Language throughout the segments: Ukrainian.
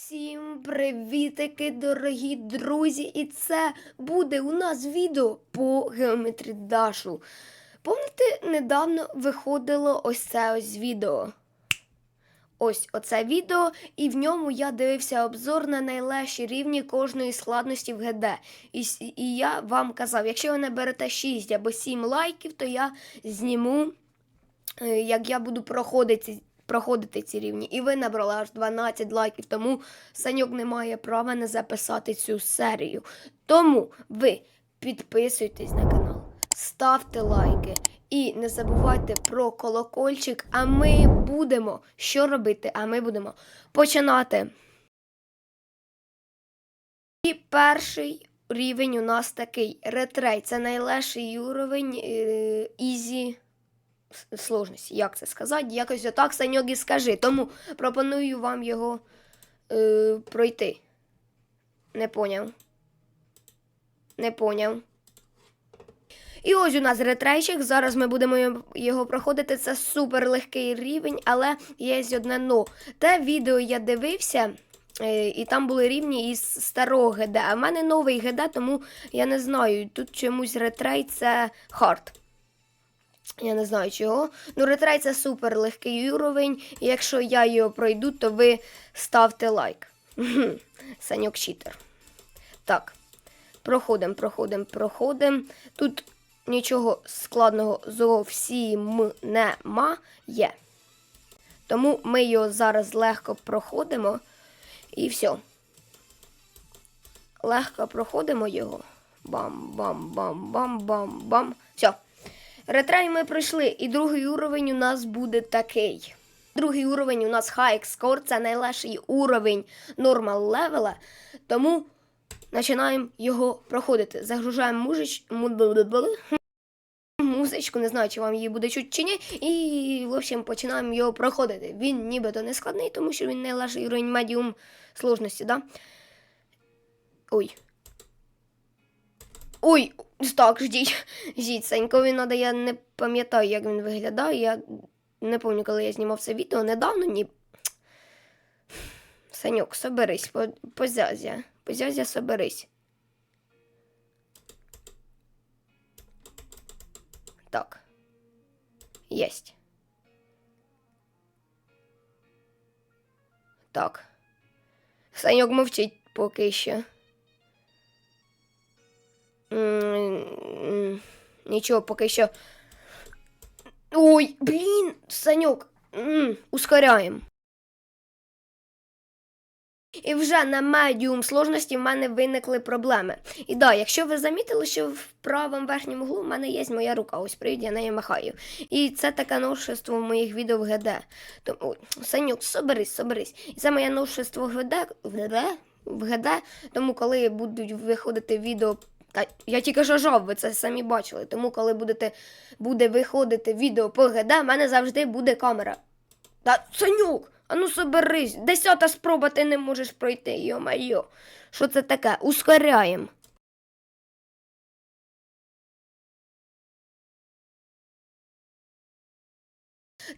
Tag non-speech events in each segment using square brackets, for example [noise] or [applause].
Всім привітики, дорогі друзі! І це буде у нас відео по геометрі Дашу. Помните, недавно виходило ось це ось відео. Ось оце відео, і в ньому я дивився обзор на найлегші рівні кожної складності в ГД. І, і я вам казав, якщо ви наберете 6 або 7 лайків, то я зніму е, як я буду проходити, проходити ці рівні. І ви набрали аж 12 лайків, тому Саньок не має права не записати цю серію. Тому ви підписуйтесь на канал, ставте лайки і не забувайте про колокольчик. А ми будемо що робити? А ми будемо починати. І перший рівень у нас такий ретрей. Це найлегший уровень е, с- сложності. Як це сказати? Якось отак Саньок і скажи. Тому пропоную вам його е, пройти. Не поняв. Не поняв. І ось у нас ретрейчик. Зараз ми будемо його- проходити. Це супер легкий рівень, але є одне но. Те відео я дивився. е, І там були рівні із старого ГД. А в мене новий ГД, тому я не знаю. Тут чомусь ретрей це хард. Я не знаю чого. Ну, ретрей це супер легкий уровень. І якщо я його пройду, то ви ставте лайк. [laughs] Саньок читер. Так. Проходимо, проходимо, проходимо. Тут нічого складного зовсім немає. Тому ми його зараз легко проходимо. І все. Легко проходимо його. Бам-бам-бам-бам-бам-бам. Все. Ретрей ми пройшли, і другий уровень у нас буде такий. Другий уровень у нас High Score, це найлегший уровень нормал левела. Тому починаємо його проходити. Загружаємо мужич... музичку, не знаю, чи вам її буде чуть чи ні. І, в общем, починаємо його проходити. Він нібито не складний, тому що він найлегший уровень медіум сложності, да? Ой. Ой, так, ждіть. Ждіть, Санькові надо, я не пам'ятаю, як він виглядає. Я не пам'ятаю, коли я знімав це відео. Недавно ні. Саньок, соберись, по- позязя. Позязя, соберись. Так. Єсть. Так. Саньок мовчить поки що. Нічого, поки що. Ой, блін, Саньок, М, ускоряємо. І вже на медіум сложності в мене виникли проблеми. І да, якщо ви замітили, що в правому верхньому углу в мене є моя рука, ось привід, я нею махаю. І це таке новшество в моїх відео в ГД. Тому, Санюк, соберись, соберись. І це моє новшество в ГД, в ГД, в ГД. Тому коли будуть виходити відео. Та я тільки що жав, ви це самі бачили. Тому коли будете, буде виходити відео по ГД, в мене завжди буде камера. Та Санюк, а ну соберись, десята спроба ти не можеш пройти, йо-майо. Що це таке? Ускоряємо.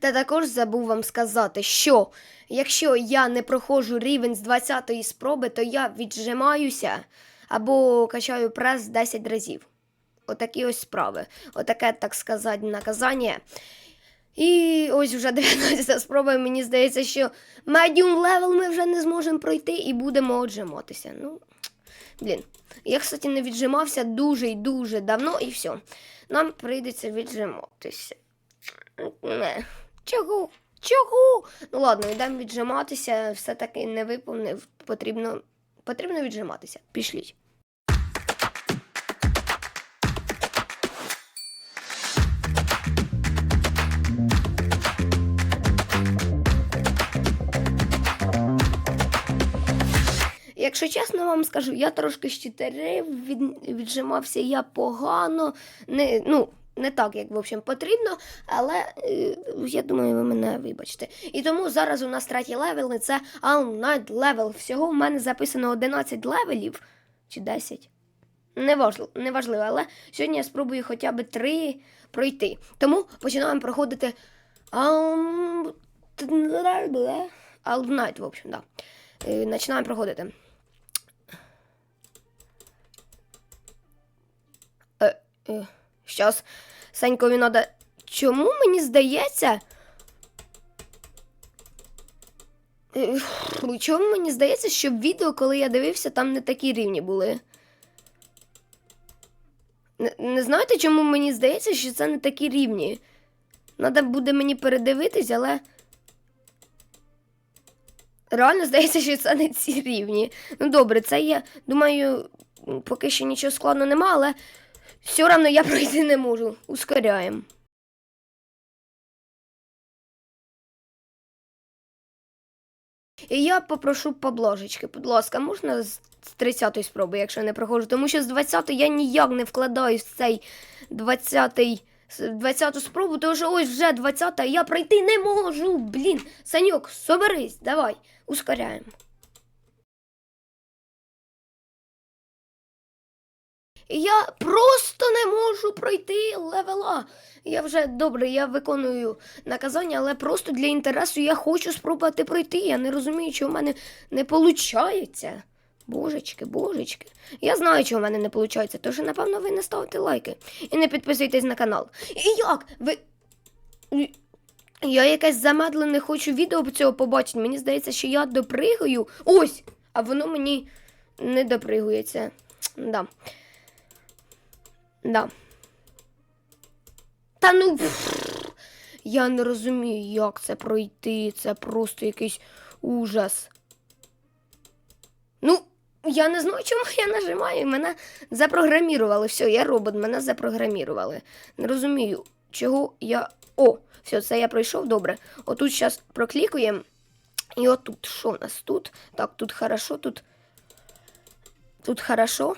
Та також забув вам сказати, що якщо я не проходжу рівень з 20-ї спроби, то я віджимаюся або качаю прес 10 разів. Отакі ось справи. Отаке, так сказати, наказання. І ось вже 19 [laughs] спроба, мені здається, що медіум левел ми вже не зможемо пройти і будемо отжиматися. Ну, блін. Я, кстати, не віджимався дуже і дуже давно, і все. Нам прийдеться віджиматися. Не. Чого? Чого? Ну ладно, йдемо віджиматися, все-таки не виповнив. Потрібно, потрібно віджиматися. Пішліть. Якщо чесно вам скажу, я трошки щитерив, від, віджимався я погано, не, ну, не так, як в общем, потрібно, але е, я думаю, ви мене вибачите. І тому зараз у нас третій левел, і це All Night Level. Всього в мене записано 11 левелів чи 10. Неважливо, але сьогодні я спробую хоча б 3 пройти. Тому починаємо проходити All, All Night, в общем, да. Е, починаємо проходити. Е, е, щас. Санькові надо. Чому мені здається? Е, Чому мені здається, що відео, коли я дивився, там не такі рівні були? Не, не знаєте, чому мені здається, що це не такі рівні? Надо буде мені передивитись, але. Реально здається, що це не ці рівні. Ну добре, це я думаю, поки що нічого складного нема, але все одно я [laughs] пройти не можу. Ускоряємо. І я попрошу поблажечки, будь ласка, можна з 30-ї спроби, якщо не проходжу, тому що з 20-ї я ніяк не вкладаюсь в цей 20-й 20-ту спробу, тому що ось вже 20-та, я пройти не можу. Блін, Саньок, соберись, давай, ускоряємо. Я просто не можу пройти левела. Я вже добре, я виконую наказання, але просто для інтересу я хочу спробувати пройти. Я не розумію, що в мене не виходить. Божечки, божечки. Я знаю, чого в мене не виходить, тож, напевно, ви не ставите лайки і не підписуйтесь на канал. І як? Ви. Я якесь замедлене хочу відео цього побачити. Мені здається, що я допригаю. Ось! А воно мені не допригується. Да. Да. Та ну. Я не розумію, як це пройти. Це просто якийсь ужас. Ну, я не знаю, чому я нажимаю. Мене запрограмірували. Все, я робот, мене запрограмірували. Не розумію, чого я. О, все, це я пройшов добре. Отут зараз проклікуємо. І отут. Що у нас тут? Так, тут хорошо, тут. Тут хорошо.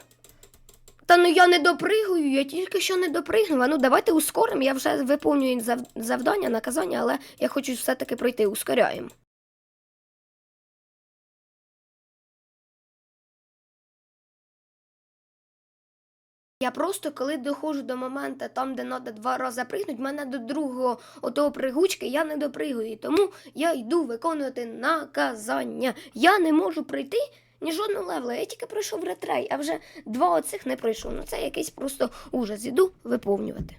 Та ну я не допригую, я тільки що не допригнула. Ну давайте ускоримо. Я вже виповнюю зав- завдання, наказання, але я хочу все-таки пройти. Ускоряємо. Я просто коли доходжу до моменту, там, де треба два рази пригнути, мене до другого отого пригучки я не допригую. Тому я йду виконувати наказання. Я не можу пройти ні жодного левла. Я тільки пройшов ретрей, а вже два оцих не пройшов. Ну це якийсь просто ужас. Іду виповнювати.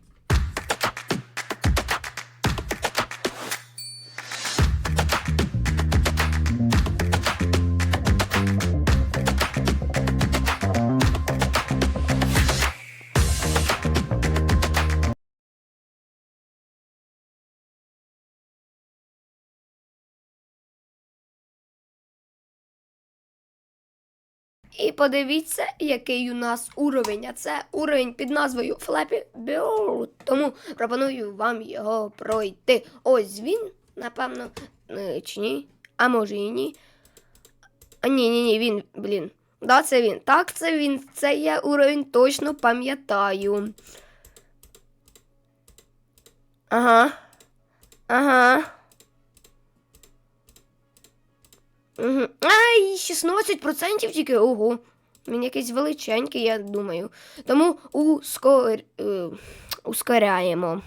І подивіться, який у нас уровень. А це уровень під назвою Flappy Bird. Тому пропоную вам його пройти. Ось він, напевно, е, чи ні? А може і ні. А ні, ні, ні, він, блін. Да, це він. Так, це він. Це я уровень точно пам'ятаю. Ага. Ага. Ай, 16% тільки. Ого. Він якийсь величенький, я думаю. Тому ускор... е, ускоряємо.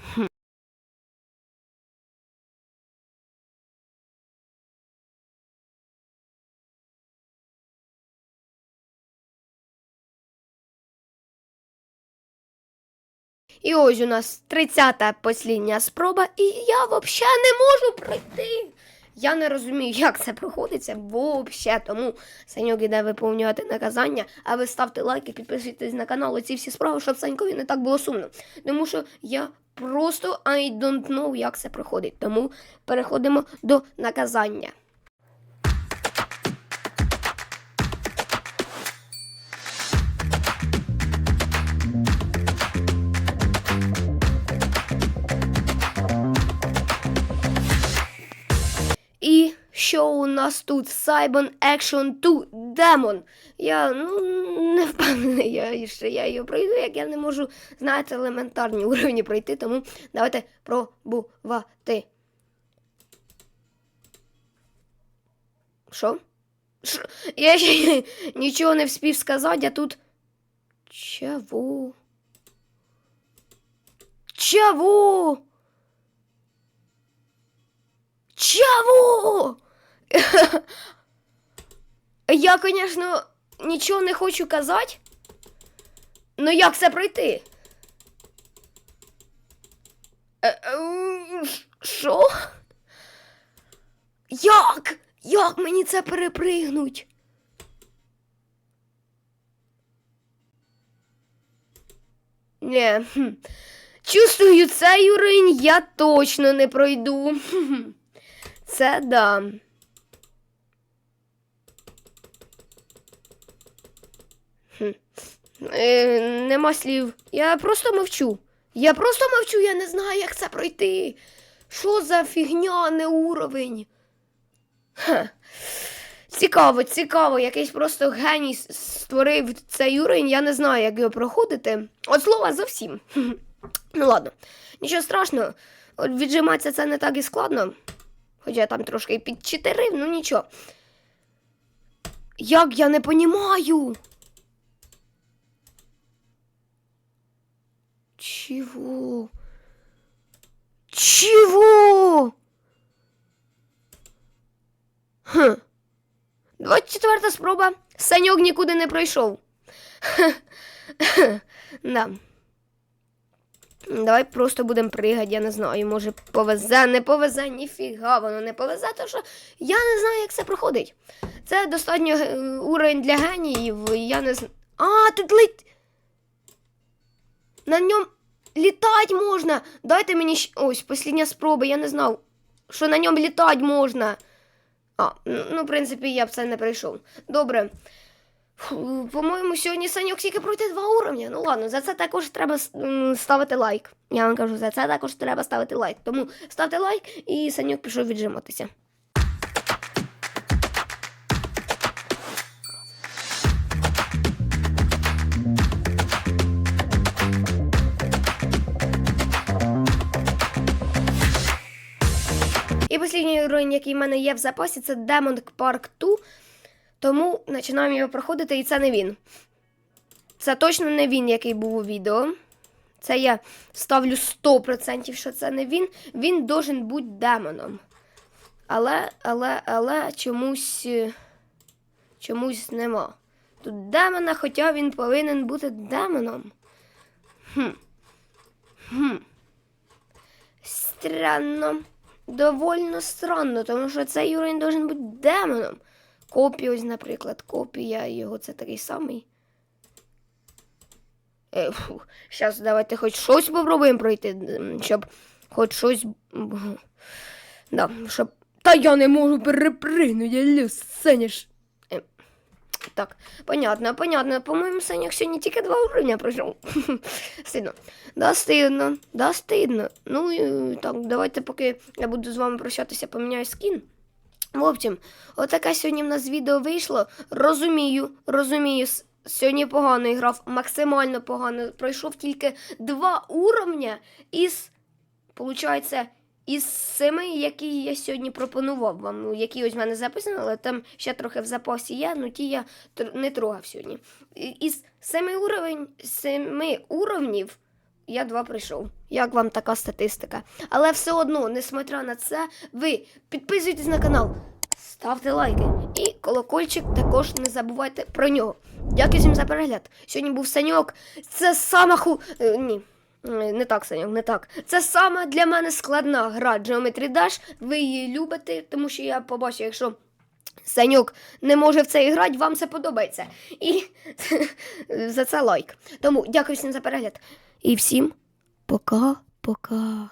І ось у нас 30-та послідня спроба, і я взагалі не можу пройти. Я не розумію, як це проходиться взагалі. Тому Саньок іде виповнювати наказання, а ви ставте лайки, підписуйтесь на канал. Оці всі справи, щоб Санькові не так було сумно. Тому що я просто I don't know, як це проходить. Тому переходимо до наказання. Нас тут? Cybon Action 2 Demon. Я ну, не впевнений, я, що я його пройду, як я не можу, знаєте, елементарні уровні пройти, тому давайте пробувати. Що? Я ще нічого не вспів сказати, а тут. Чого? Чого? Чого? [laughs] я, звісно, нічого не хочу казати. Ну як це пройти? Е, е, Що? Як? Як мені це перепригнуть? Не. Чувствую, цей уровень я точно не пройду. [laughs] Це да. Е, нема слів. Я просто мовчу. Я просто мовчу, я не знаю, як це пройти. Що за фігня, не уровень? Ха. Цікаво, цікаво, якийсь просто геній створив цей уровень, я не знаю, як його проходити. От слова зовсім. [laughs] Ну ладно, нічого страшного. От віджиматися це не так і складно. Хоча я там трошки підчитерив, ну нічого. Як я не понімаю? Чего? Чего? Хм. 24 спроба. Саньок нікуди не пройшов. да. Давай просто будемо пригати, я не знаю, може повезе, не повезе, ніфіга, воно не повезе, тому що я не знаю, як це проходить. Це достатньо е, уровень для геніїв, я не знаю. А, тут лить. На ньому літати можна. Дайте мені щ- ось послідня спроба, я не знав, що на ньому літати можна. А, ну, в принципі, я б це не прийшов. Добре. По-моєму, сьогодні Саньок тільки пройти два уровня. Ну ладно, за це також треба ставити лайк. Я вам кажу, за це також треба ставити лайк. Тому ставте лайк і Саньок пішов віджиматися. Уровень, який в мене є в запасі, це Demon Park 2. Тому починаємо його проходити, і це не він. Це точно не він, який був у відео. Це я ставлю 100%, що це не він. Він должен бути демоном. Але, але, але чомусь. е, Чомусь нема. Тут демона, хоча він повинен бути демоном. Хм. Хм. Странно. Довольно странно, тому що цей уровень должен бути демоном. Копі, ось, наприклад, копія його це такий самий. Е, фу. Зараз давайте хоч щось попробуємо пройти, щоб хоч щось. Да, щоб. Та я не можу перепригнути, я лю, Сеня ж. Е, Так, понятно, понятно. По-моєму, Сеняк сьогодні тільки два уровня пройшов. [laughs] Стидно. Да, стидно, да, стидно. Ну і так, давайте, поки я буду з вами прощатися, поміняю скін. В общем, отаке сьогодні в нас відео вийшло. Розумію, розумію. Сьогодні погано грав, максимально погано. Пройшов тільки два уровня із, получається, із семи, які я сьогодні пропонував вам. Ну, які ось в мене записані, але там ще трохи в запасі є, ну ті я тр- не трогав сьогодні. Із семи уровень, семи уровнів я два прийшов. Як вам така статистика? Але все одно, несмотря на це, ви підписуйтесь на канал, ставте лайки і колокольчик також не забувайте про нього. Дякую всім за перегляд. Сьогодні був Саньок. Це сама ху. е, ні. Не так, Саньок, не так. Це саме для мене складна гра Geometry Dash. Ви її любите, тому що я побачу, якщо Санюк не може в це грати, вам це подобається. І [laughs] за це лайк. Тому дякую всім за перегляд. І всім пока-пока.